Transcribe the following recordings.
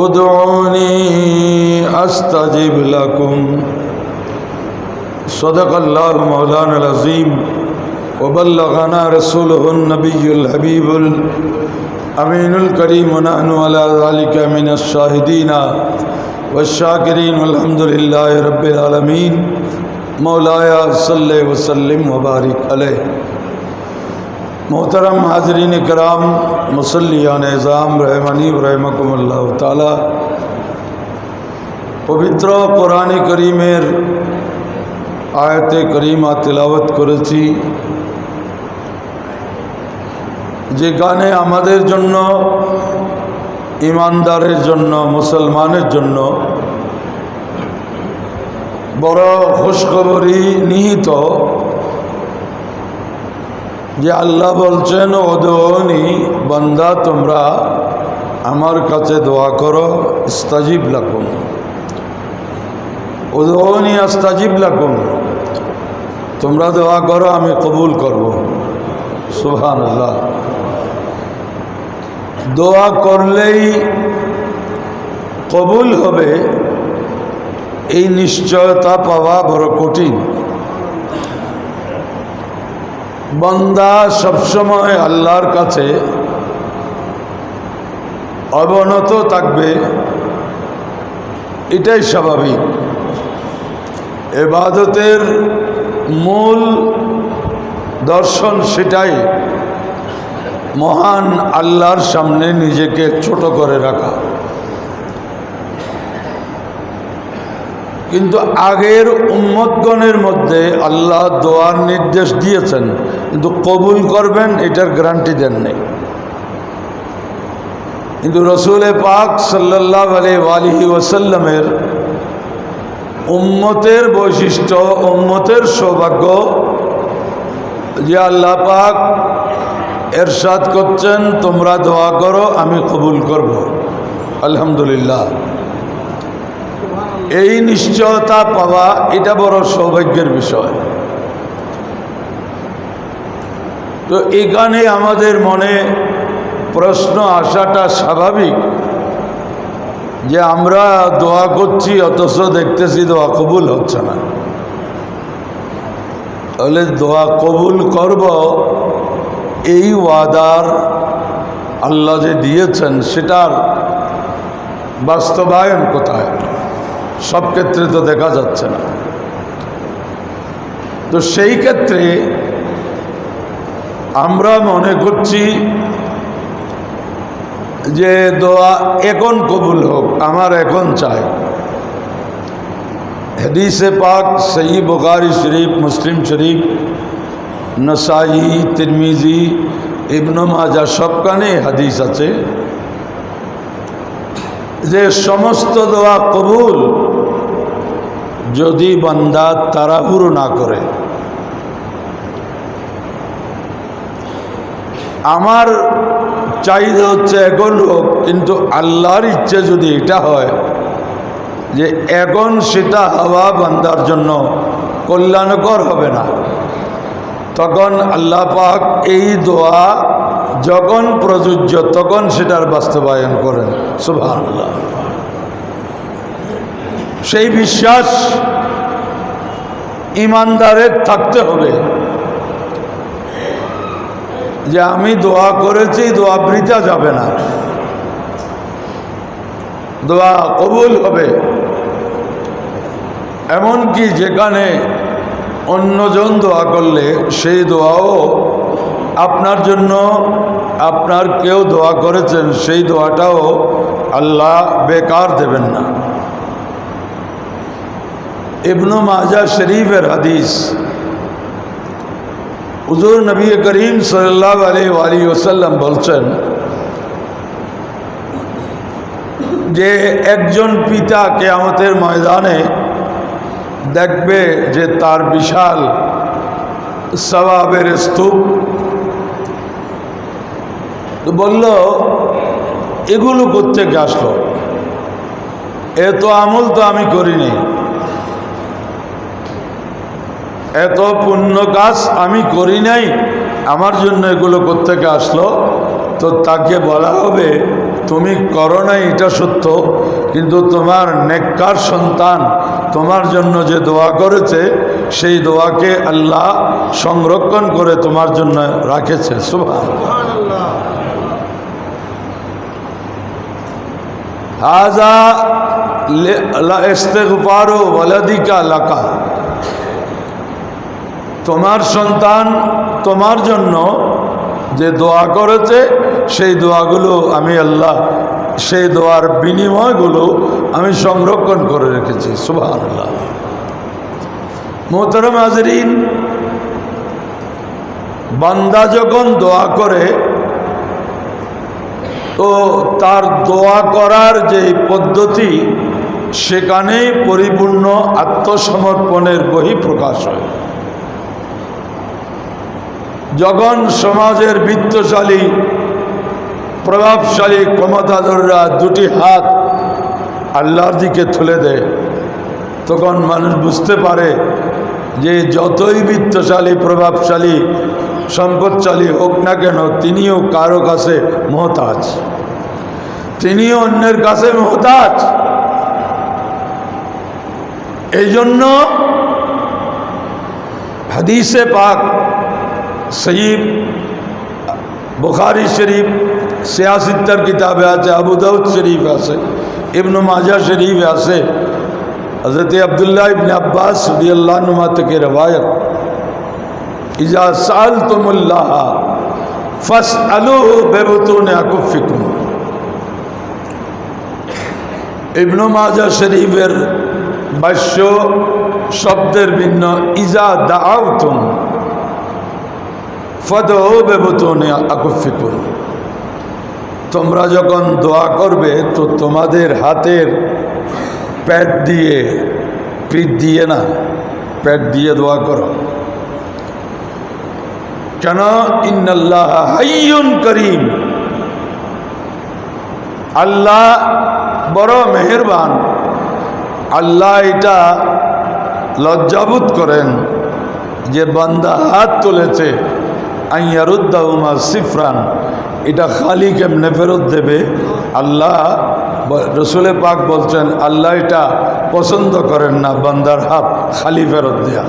ادعونی استجب لکم. صدق اللہ مولانا العظیم وبلغنا رسوله النبی الحبیب الامین الکریم نحن ولا ذالک من الشاہدین والشاکرین والحمدللہ رب العالمین. مولایا صلی وسلم وبارک علیہ. मोहतरम हाजरीन कराम मुसलियान एज़ाम रहमानी रहमकुल्लाह ताला পবিত্র কোরআনে করিমের আয়াতে করিমা তেলাওয়াত করেছি যেখানে আমাদের জন্য ইমানদারের জন্য মুসলমানের জন্য বড় খুশখবরই নিহিত যে আল্লাহ বলছেন ওদনি বান্দা, তোমরা আমার কাছে দোয়া করো, ইস্তাজিব লাকুম। ওদনি আস্তাজিব লাকুম। তোমরা দোয়া করো, আমি কবুল করব। সুহান আল্লাহ দোয়া করলেই কবুল হবে, এই নিশ্চয়তা পাওয়া বড় কঠিন। বন্দা সবসময় আল্লাহর কাছে অবনত থাকবে। এটাই স্বাভাবিক। এবাদতের মূল দর্শন সেটাই। মহান আল্লাহর সামনে নিজেকে ছোট করে রাখা। কিন্তু আগের উম্মতগণের মধ্যে আল্লাহ দোয়ার নির্দেশ দিয়েছেন। কিন্তু কবুল করবেন, এটার গ্যারান্টি দেন নেই। কিন্তু রসুল পাক সাল্লাহ আলি আলিহি ওসাল্লামের উম্মতের বৈশিষ্ট্য, উম্মতের সৌভাগ্য যে আল্লাহ পাক এরশাদ করছেন, তোমরা দোয়া করো, আমি কবুল করব। আলহামদুলিল্লাহ। এই নিশ্চয়তা পাওয়া, এটা বড় সৌভাগ্যের বিষয়। তো এখানে আমাদের মনে প্রশ্ন আসাটা স্বাভাবিক যে আমরা দোয়া করছি, অথচ দেখতেছি দোয়া কবুল হচ্ছে না। তাহলে দোয়া কবুল করব এই ওয়াদার আল্লাহ যে দিয়েছেন, সেটার বাস্তবায়ন কোথায়? সব ক্ষেত্রে তো দেখা যাচ্ছে না। তো সেই ক্ষেত্রে আমরা মনে করছি যে দোয়া এখন কবুল হোক, আমার এখন চাই। হদিসে পাক সহি বুখারি শরীফ, মুসলিম শরীফ, নসাই, তিরমিজি, ইবন মাজা, সবখানে হাদিস আছে যে সমস্ত দোয়া কবুল যদি বান্দা তাড়াহুড়ো না করে। আমার চাহিদা হচ্ছে এখন হোক, কিন্তু আল্লাহর ইচ্ছে যদি এটা হয় যে এখন সেটা হওয়া বান্দার জন্য কল্যাণকর হবে না। তখন আল্লাহ পাক এই দোয়া যখন প্রযোজ্য, তখন সেটার বাস্তবায়ন করেন। আল্লাহ সেই বিশ্বাস ইমানদারের থাকতে হবে। যে আমি দোয়া করেছি, দোয়া বৃথা যাবে না। দোয়া কবুল হবে। এমনকি যেখানে অন্যজন দোয়া করলে, সেই দোয়াও আপনার জন্য, আপনার কেউ দোয়া করেছেন, সেই দোয়াটাও আল্লাহ বেকার দেবেন না। ইবনু মাজা শরীফের হাদিস হুজুর নবী করিম সাল্লাহ আলী ওসাল্লাম বলছেন যে একজন পিতা কেয়ামতের ময়দানে দেখবে যে তার বিশাল সবাবের স্তূপ। তো বলল, এগুলো কোথেকে আসলো? এত আমল তো আমি করিনি। এত পুণ্য কাজ আমি করি নাই। আমার জন্য এগুলো কোথেকে আসলো? তো তাকে বলা হবে, তুমি করো নাই, এটা সত্য, কিন্তু তোমার নেককার সন্তান তোমার জন্য যে দোয়া করেছে, সেই দোয়াকে আল্লাহ সংরক্ষণ করে তোমার জন্য রাখেছে। সুভান হাজা ইস্তেগফারু ওয়ালাদিকা লাকা। তোমার সন্তান তোমার জন্য যে দোয়া করেছে, সেই দোয়াগুলো আমি আল্লাহ, সেই দোয়ার বিনিময়গুলো আমি সংরক্ষণ করে রেখেছি। সুবাহ আল্লাহ মোহতরম হাজরিন, বান্দা যখন দোয়া করে, তো তার দোয়া করার যে পদ্ধতি, সেখানেই পরিপূর্ণ আত্মসমর্পণের বহিঃপ্রকাশ হয়। যখন সমাজের বৃত্তশালী, প্রভাবশালী ক্ষমতাধররা দুটি হাত আল্লাহর দিকে তুলে দেয়, তখন মানুষ বুঝতে পারে যে যতই বৃত্তশালী, প্রভাবশালী, সম্পদশালী হোক না কেন, তিনিও কারও কাছে মহতাজ। তিনিও অন্যের কাছে মহতাজ। এই জন্য হাদিসে পাক সঈব বুখারি শরীফ সিয়াসিত্তার কিতাবে আছে আবু দাউদ শরীফ আছে ইবনু মাজা শরীফ আছে হজরত আবদুল্লাহ ইবন আব্বাস রদিয়াল্লাহ নুমা থেকে রবায়ত ইজা সাল তুমুল্লাহ ফস আলু বেবতুন আকুফিকুম ইবনু মাজা শরীফের ভাষ্য শব্দের ভিন্ন ইজা দাউতুম ফদও তোমরা যখন দোয়া করবে, তো তোমাদের হাতের প্যাট দিয়ে পিঠ দিয়ে না প্যাট দিয়ে দোয়া করো। কেন? ইন্নাল্লাহ হাইয়ুন করিম। আল্লাহ বড় মেহেরবান। আল্লাহ এটা লজ্জাবোধ করেন যে বান্দা হাত তুলেছে। আইয়ারুদ্দাউমা সিফরান। এটা খালি কেমনে ফেরত দেবে। আল্লাহ রসুলে পাক বলছেন আল্লাহ এটা পছন্দ করেন না বান্দার হাত খালি ফেরত দেয়া।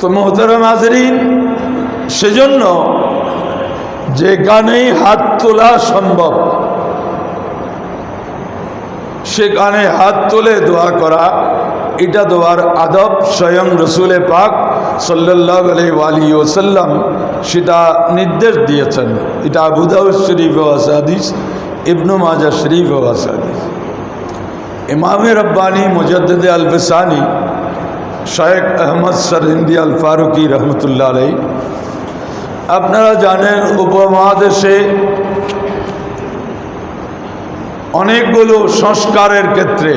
তো মোহতারাম হাজরিন সেজন্য যে যেখানেই হাত তোলা সম্ভব সে সেখানে হাত তুলে দোয়া করা এটা দোয়ার আদব স্বয়ং রসুলে পাক সাল্লাহ আলি ওসাল্লাম সেটা নির্দেশ দিয়েছেন। এটা আবুদাউ শরীফ আসাদিস ইবনু মাজা শরীফ আসাদিস ইমাম রব্বানী মুজদ্দ আলফসানি শায়েক আহমদ সরহিন্দি আল ফারুকি রহমতুল্লাহ আলাই আপনারা জানেন উপমহাদেশে অনেকগুলো সংস্কারের ক্ষেত্রে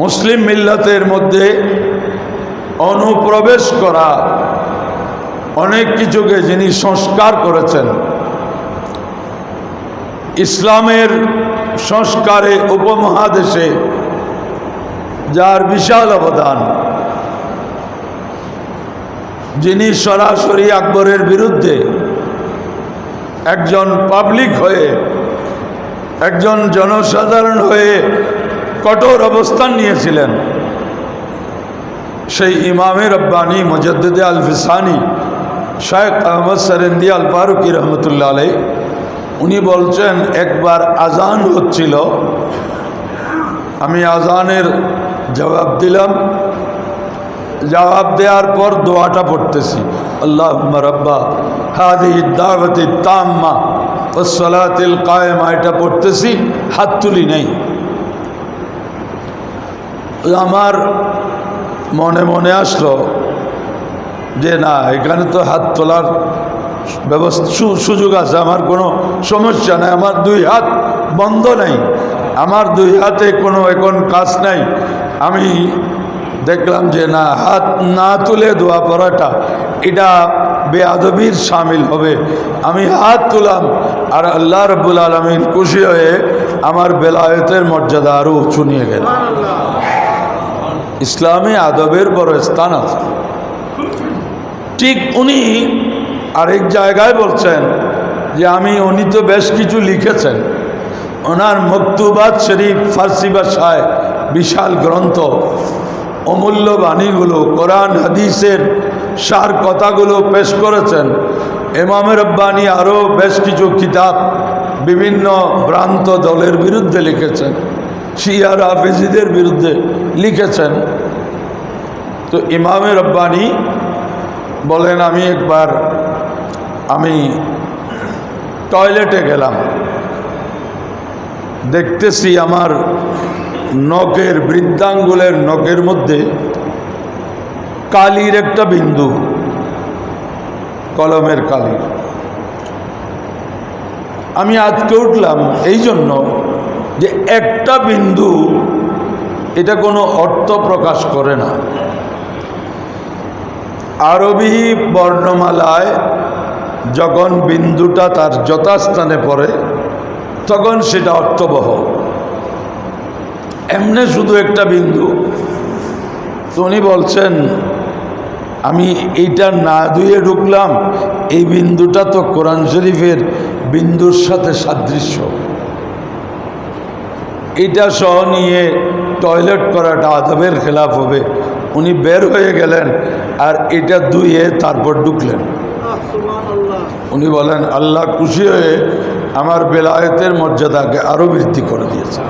মুসলিম মিল্লাতের মধ্যে অনুপ্রবেশ করা অনেক কিছুকে যিনি সংস্কার করেছেন। ইসলামের সংস্কারে উপমহাদেশে যার বিশাল অবদান, যিনি সরাসরি আকবরের বিরুদ্ধে একজন পাবলিক হয়ে, একজন জনসাধারণ হয়ে কঠোর অবস্থান নিয়েছিলেন। সেই ইমামে রব্বানী মজদ্দে আল ফিসানি শায়েখ আহমদ সরেন্দি আল ফারুকি রহমতুল্লাহ আলাই উনি বলছেন, একবার আজান হচ্ছিল। আমি আজানের জবাব দিলাম। জবাব দেওয়ার পর দোয়াটা পড়তেছি। আল্লাহ রব্বা হাদি দাওয়াতি তাম্মা ও সলাতিল কায়েমা এটা পড়তেছি, হাত তুলি নেই। আমার মনে মনে আসলো যে না, এখানে তো হাত তোলার ব্যবস্থা সুযোগ আছে, আমার কোনো সমস্যা নাই, আমার দুই হাত বন্ধ নাই, আমার দুই হাতে কোনো এখন কাজ নাই। আমি দেখলাম যে না, হাত না তুলে দোয়া পড়াটা, এটা বেআবির সামিল হবে। আমি হাত তুলাম, আর আল্লাহ রব্বুল আলমিন খুশি হয়ে আমার বেলায়তের মর্যাদা আরও উঁচু নিয়ে গেল ইসলামে আদবের বড় স্থান আছে। ঠিক উনি আরেক জায়গায় বলছেন যে আমি, উনি তো বেশ কিছু লিখেছেন। ওনার মকতুবাত শরীফ ফার্সি ভাষায় বিশাল গ্রন্থ। অমূল্য বাণীগুলো, কোরআন, হাদিসের সার কথাগুলো পেশ করেছেন। এমামের রব্বানি আরও বেশ কিছু কিতাব বিভিন্ন ভ্রান্ত দলের বিরুদ্ধে লিখেছেন। শিয়ার হাফিজিদের বিরুদ্ধে লিখেছেন। তো ইমামে রব্বানি বলেন, আমি একবার, আমি টয়লেটে গেলাম। দেখতেছি আমার নখের বৃদ্ধাঙ্গুলের নখের মধ্যে কালির একটা বিন্দু, কলমের কালির আমি আজকে উঠলাম এই জন্য যে একটা বিন্দু এটা কোনো অর্থ প্রকাশ করে না। আরবি বর্ণমালায় যখন বিন্দুটা তার যথাস্থানে পড়ে, তখন সেটা অর্থবহ। এমনি শুধু একটা বিন্দু। তো উনি বলছেন, আমি এইটা না ধুয়ে ঢুকলাম, এই বিন্দুটা তো কোরআন শরীফের বিন্দুর সাথে সাদৃশ্য। এটা সহ নিয়ে টয়লেট করাটা আদবের খেলাফ হবে। উনি বের হয়ে গেলেন আর এটা ধুয়ে তারপর ঢুকলেন। উনি বলেন আল্লাহ খুশি হয়ে আমার বেলায়েতের মর্যাদাকে আরও বৃদ্ধি করে দিয়েছে।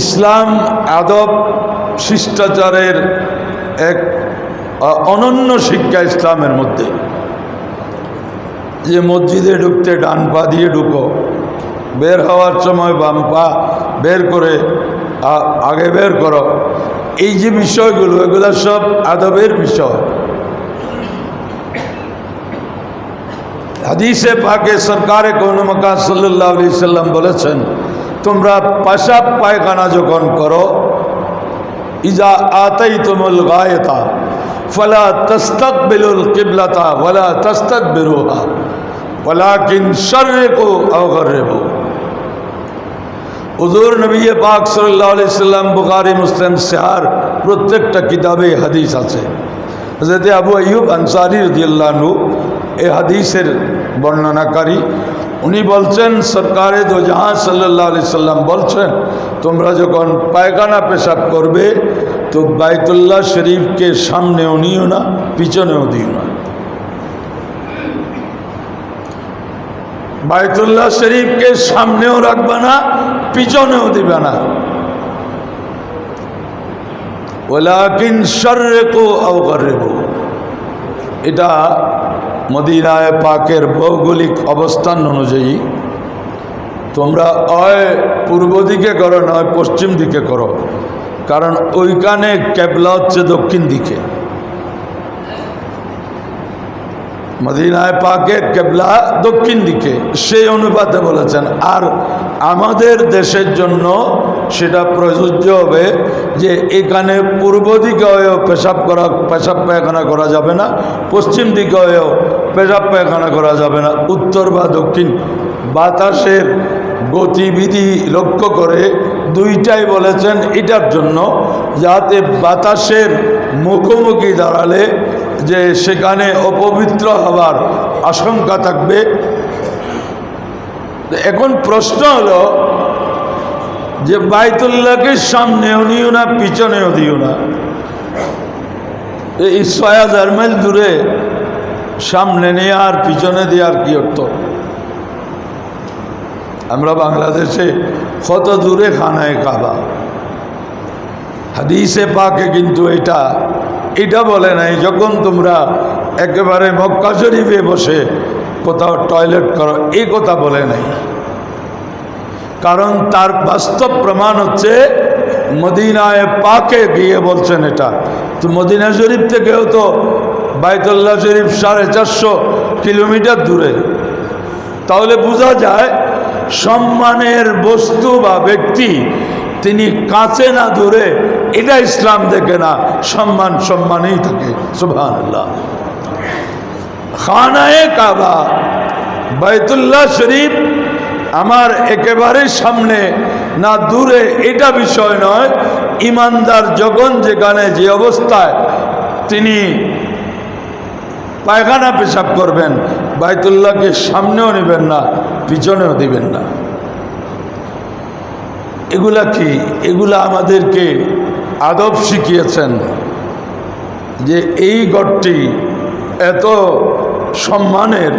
ইসলাম আদব শিষ্টাচারের এক অনন্য শিক্ষা ইসলামের মধ্যে। যে মসজিদে ঢুকতে ডান পা দিয়ে ঢুকো বের হওয়ার সময় বাম পা বের করে আগে বের করো। এই যে বিষয়গুলো, এগুলো সব আদবের বিষয়। হাদিসে পাকে সরকারে কোন মকা সাল্লাহ আলি সাল্লাম বলেছেন, তোমরা পাশাব পায়খানা যখন করো, ইজা আতাই তুমুল গায়তা, ফলা তস্তক বিলুল কিবলাতা ওলা তস্তক বেরোহা ওলা কিন বিরুহা ওলাকিন শর্রেকো অগর্রেবো হুজুর নবী পাক সাল্লাহ আলি সাল্লাম, বুখারি, মুসলিম সেহার প্রত্যেকটা কিতাবে হাদিস আছে। হজরত আবু আইয়ুব আনসারি রদিয়াল্লাহু এ হাদিসের বর্ণনাকারী। উনি বলছেন, সরকারে দো জাহাঁ সাল্লাহ আলি সাল্লাম বলছেন তোমরা যখন পায়খানা পেশাব করবে, তো বাইতুল্লাহ শরীফকে সামনেও নিও না, পিছনেও দিও না। বাইতুল্লাহ শরীফকে সামনেও রাখবে না, পিছনেও দিবে না। ওলাকিন শর্রেকো অগরেবো এটা মদিনায় পাকের ভৌগোলিক অবস্থান অনুযায়ী, তোমরা অয় পূর্ব দিকে করো, নয় পশ্চিম দিকে করো। কারণ ওইখানে ক্যাবলা হচ্ছে দক্ষিণ দিকে। মদিনায় পাকের কেবলা দক্ষিণ দিকে, সেই অনুপাতে বলেছেন, আর আমাদের দেশের জন্য সেটা প্রযোজ্য হবে যে এখানে পূর্ব দিকে হয়েও পেশাব করা, পেশাব পায়খানা করা যাবে না, পশ্চিম দিকে হয়েও পেশাব পায়খানা করা যাবে না, উত্তর বা দক্ষিণ। বাতাসের গতিবিধি লক্ষ্য করে দুইটাই বলেছেন, এটার জন্য যাতে বাতাসের মুখোমুখি দাঁড়ালে যে সেখানে অপবিত্র হওয়ার আশঙ্কা থাকবে। এখন প্রশ্ন হলো যে বাইতুল্লাহকে সামনেও নিও না, পিছনেও দিও না। এই ছয় হাজার মাইল দূরে সামনে নিয়ে আর পিছনে দেওয়ার কি অর্থ? আমরা বাংলাদেশে কত দূরে খানায় কাবা? হাদিসে পাকে কিন্তু এটা এটা বলে নাই, যখন তোমরা একেবারে মক্কা শরীফে বসে কোথাও টয়লেট করো, এই কথা বলে নাই। কারণ তার বাস্তব প্রমাণ হচ্ছে, মদিনায় পাকে গিয়ে বলছেন এটা। তো মদিনা শরীফ থেকেও তো বাইতুল্লাহ শরীফ সাড়ে চারশো কিলোমিটার দূরে। তাহলে বোঝা যায়, সম্মানের বস্তু বা ব্যক্তি তিনি কাছে না দূরে, এটা ইসলাম দেখে না, সম্মান সম্মানেই থাকে। সুভান খানায় কাবা, বাইতুল্লাহ শরীফ আমার একেবারে সামনে, না দূরে, এটা বিষয় নয়। ইমানদার যখন যেখানে যে অবস্থায় তিনি পায়খানা পেশাব করবেন, বাইতুল্লাহকে সামনেও নেবেন না, পিছনেও দিবেন না। এগুলা কি? এগুলা আমাদেরকে আদব শিখিয়েছেন যে এই গড়টি এত সম্মানের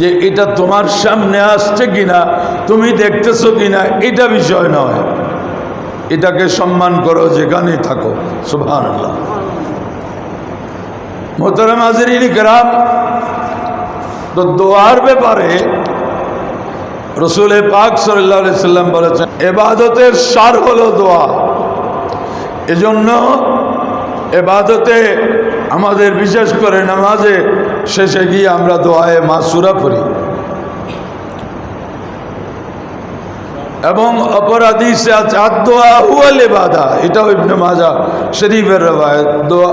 যে এটা তোমার সামনে আসছে কিনা, তুমি দেখতেছো কিনা, এটা বিষয় নয়। এটাকে সম্মান করো যেখানে থাকো। সুভান আল্লাহ মোহতারাম হাজির গ্রাম তো দোয়ার ব্যাপারে রসুল পাক সাল্লাম বলেছেন, এবাদতের সার হলো দোয়া। এজন্য এবাদতে আমাদের বিশেষ করে নামাজে শেষে গিয়ে আমরা দোয়ায় মাসুরা পড়ি। এবং অপরাধী সে এবাদা এটাও ইবনে মাজা শরীফের দোয়া,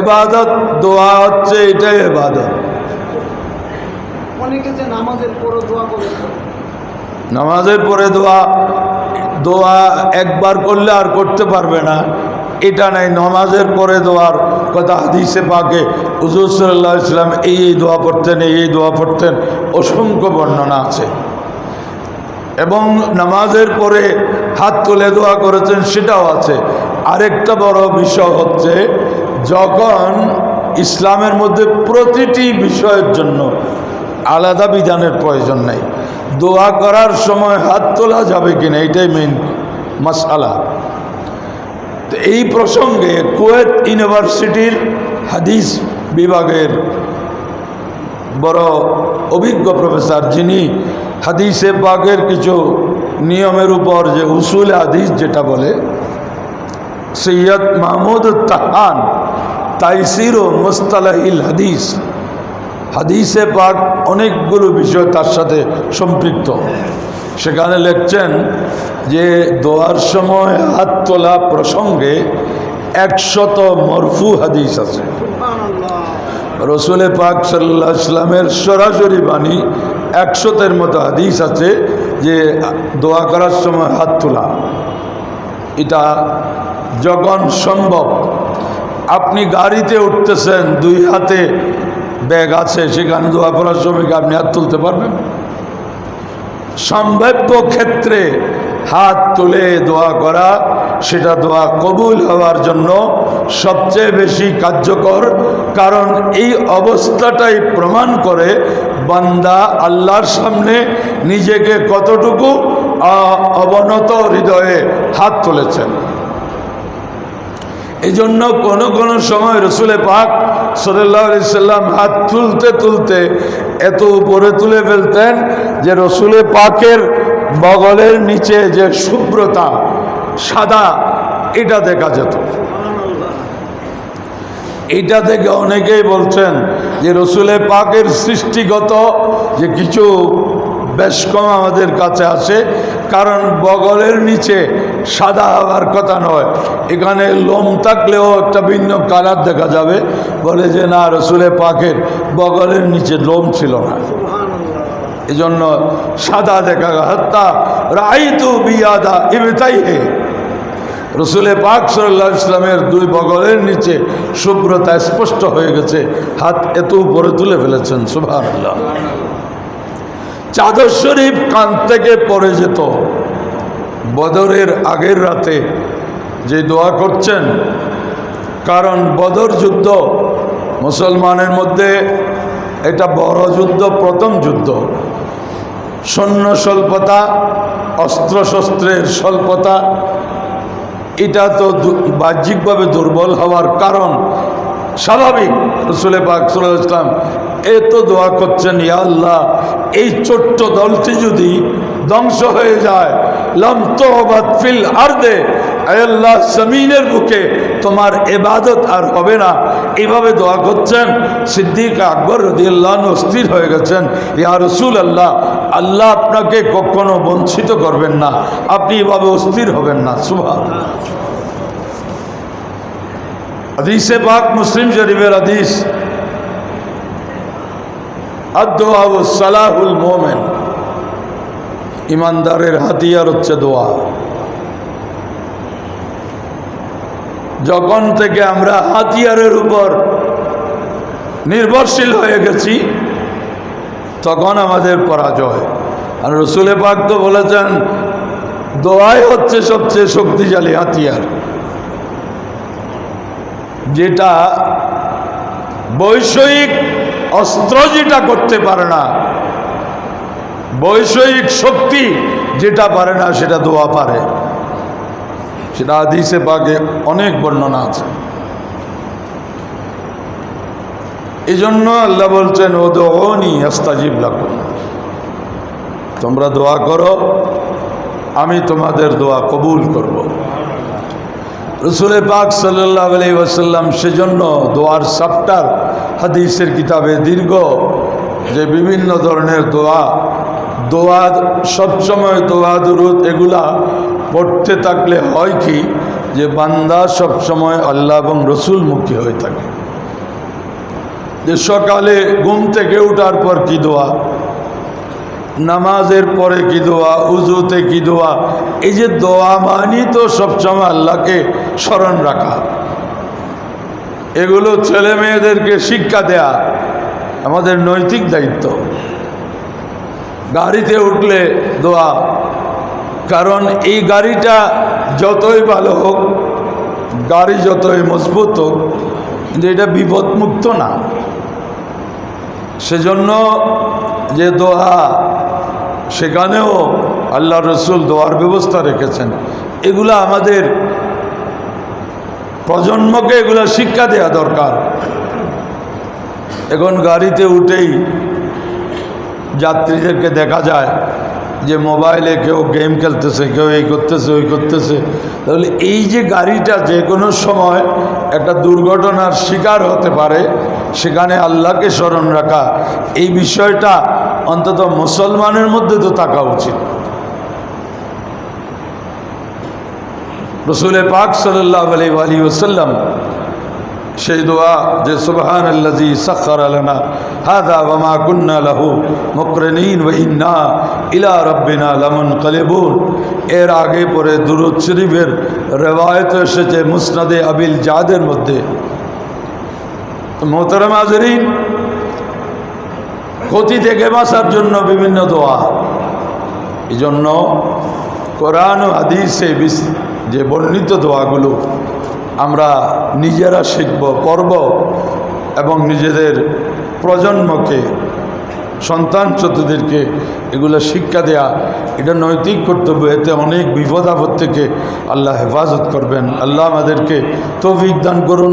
এবাদত, দোয়া হচ্ছে এটাই এবাদত। অনেকে যে নামাজের পরও দোয়া করে। নামাজের পরে দোয়া দোয়া একবার করলে আর করতে পারবে না। এটা নাই, নামাজের পরে দোয়ার কথা হাদিসে পাকে। হুজুর সাল্লাহ ইসলাম এই এই দোয়া পড়তেন, এই এই দোয়া পড়তেন, অসংখ্য বর্ণনা আছে। এবং নামাজের পরে হাত তুলে দোয়া করেছেন, সেটাও আছে। আরেকটা বড় বিষয় হচ্ছে, যখন ইসলামের মধ্যে প্রতিটি বিষয়ের জন্য আলাদা বিধানের প্রয়োজন নেই। দোয়া করার সময় হাত তোলা যাবে কিনা এটাই মেন মাসালা তো এই প্রসঙ্গে কুয়েত ইউনিভার্সিটির হাদিস বিভাগের বড় অভিজ্ঞ প্রফেসর, যিনি হাদিসে বাগের কিছু নিয়মের উপর যে উসুল হাদিস যেটা বলে, সৈয়দ মাহমুদ তাহান, তাইসির ও মুস্তালাহিল হাদিস। হাদিসে পাক অনেকগুলো বিষয় তার সাথে সম্পৃক্ত। সেখানে লিখছেন যে দোয়ার সময় হাত তোলা প্রসঙ্গে একশত মরফু হাদিস আছে। রসুলে পাক সাল্লাহ ইসলামের সরাসরি বাণী একশতের মতো হাদিস আছে যে দোয়া করার সময় হাত তোলা। এটা যখন সম্ভব আপনি গাড়িতে উঠতেছেন দুই হাতে ব্যাগ আছে, সেখানে দোয়া করার সময় আপনি হাত তুলতে পারবেন? সম্ভাব্য ক্ষেত্রে হাত তুলে দোয়া করা, সেটা দোয়া কবুল হওয়ার জন্য সবচেয়ে বেশি কার্যকর, কারণ এই অবস্থাটাই প্রমাণ করে বান্দা আল্লাহর সামনে নিজেকে কতটুকু অবনত হৃদয়ে হাত তুলেছেন। এই জন্য কোনো কোনো সময় রসুলে পাক সাল্লাহ সাল্লাম হাত তুলতে তুলতে এত উপরে তুলে ফেলতেন যে রসুলে পাকের বগলের নিচে যে শুভ্রতা সাদা, এটা দেখা যেত। এটা থেকে অনেকেই বলছেন যে রসুলে পাকের সৃষ্টিগত যে কিছু বেশ কম আমাদের কাছে আসে কারণ বগলের নিচে সাদা হওয়ার কথা নয়। এখানে লোম থাকলেও একটা ভিন্ন কালার দেখা যাবে। বলে যে, না, রসুলে পাকের বগলের নিচে লোম ছিল না। সুবহানাল্লাহ এই জন্য সাদা দেখা হত্যা রাইতু বিয়াদা ইবেতাই হে রসুলে পাক সাল্লাহ ইসলামের দুই বগলের নিচে শুভ্রতা স্পষ্ট হয়ে গেছে। হাত এত উপরে তুলে ফেলেছেন সুভান চাদর শরীফ কান থেকে পড়ে যেত। বদরের আগের রাতে যে দোয়া করছেন, কারণ বদর যুদ্ধ মুসলমানের মধ্যে এটা বড় যুদ্ধ, প্রথম যুদ্ধ। সৈন্য স্বল্পতা, অস্ত্রশস্ত্রের স্বল্পতা, এটা তো বাহ্যিকভাবে দুর্বল হওয়ার কারণ স্বাভাবিক। রসুলে পাক সাল্লাহ ইসলাম এত দোয়া করছেন, ইয়া আল্লাহ, এই ছোট্ট দলটি যদি ধ্বংস হয়ে যায় লম বুকে তোমার এবাদত আর হবে না। এইভাবে দোয়া করছেন। সিদ্দিক আকবর রদিয়াল্লাহ অস্থির হয়ে গেছেন। ইয়া আল্লাহ আল্লাহ আপনাকে কখনো বঞ্চিত করবেন না। আপনি এভাবে অস্থির হবেন না। সুভা হাদিসে পাক মুসলিম শরীফের হাদিস আদোয়া সালাহুল মোমেন। ইমানদারের হাতিয়ার হচ্ছে দোয়া। যখন থেকে আমরা হাতিয়ারের উপর নির্ভরশীল হয়ে গেছি, তখন আমাদের পরাজয়। আর রসুলে পাক তো বলেছেন, দোয়াই হচ্ছে সবচেয়ে শক্তিশালী হাতিয়ার। যেটা বৈষয়িক অস্ত্র যেটা করতে পারে না বৈষয়িক শক্তি যেটা পারে না সেটা দোয়া পারে। সেটা আদিসে পাকে অনেক বর্ণনা আছে। এই জন্য আল্লাহ বলছেন ও দোনি আস্তাজিব লাগুন তোমরা দোয়া করো, আমি তোমাদের দোয়া কবুল করব। রসুল পাক সাল্লাহ আলি ওসাল্লাম সেজন্য দোয়ার সাপ্টার হাদিসের কিতাবে দীর্ঘ যে বিভিন্ন ধরনের দোয়া দোয়া, সবসময় দোয়া, দুরুদ এগুলা পড়তে থাকলে হয় কি? যে বান্দা সবসময় আল্লাহ এবং রসুল মুখী হয়ে থাকে। যে সকালে ঘুম থেকে উঠার পর কি দোয়া? নামাজের পরে কি দোয়া? উজুতে কি দোয়া? এই যে দোয়া মানি তো সবসময় আল্লাহকে স্মরণ রাখা। এগুলো ছেলে মেয়েদেরকে শিক্ষা দেয়া আমাদের নৈতিক দায়িত্ব। গাড়িতে উঠলে দোয়া। কারণ এই গাড়িটা যতই ভালো হোক, গাড়ি যতই মজবুত হোক, কিন্তু এটা বিপদমুক্ত না। সেজন্য যে দোয়া, সেখানেও আল্লাহ রসুল দোয়ার ব্যবস্থা রেখেছেন। এগুলো আমাদের প্রজন্মকে এগুলো শিক্ষা দেওয়া দরকার। এখন গাড়িতে উঠেই যাত্রীদেরকে দেখা যায় যে মোবাইলে কেউ গেম খেলতেছে, কেউ এই করতেছে, ওই করতেছে। তাহলে এই যে গাড়িটা যে কোনো সময় একটা দুর্ঘটনার শিকার হতে পারে, সেখানে আল্লাহকে স্মরণ রাখা, এই বিষয়টা অন্তত মুসলমানের মধ্যে তো থাকা উচিত। রসুলের পাক সাল্লাহ আলি আলী ওসাল্লাম সেই দোয়া যে সুবহান আল্লাজি সখর আলনা হাদা ওমা কুন্না লাহু মুকরনীন ওয়া ইন্না ইলা রব্বিনা লামুন কালিবুন এর আগে পরে দুরুদ শরীফের রেওয়ায়ত এসেছে মুসনাদে আবিল জাদের মধ্যে। মোহতারাম আজরিন ক্ষতি থেকে বাঁচার জন্য বিভিন্ন দোয়া। এই জন্য কোরআন হাদিসে যে বর্ণিত দোয়াগুলো আমরা নিজেরা শিখব, পড়ব এবং নিজেদের প্রজন্মকে, সন্তান চতুদেরকে এগুলো শিক্ষা দেয়া, এটা নৈতিক কর্তব্য, এতে অনেক বিপদ আপদ থেকে আল্লাহ হেফাজত করবেন। আল্লাহ আমাদেরকে তৌফিক দান করুন।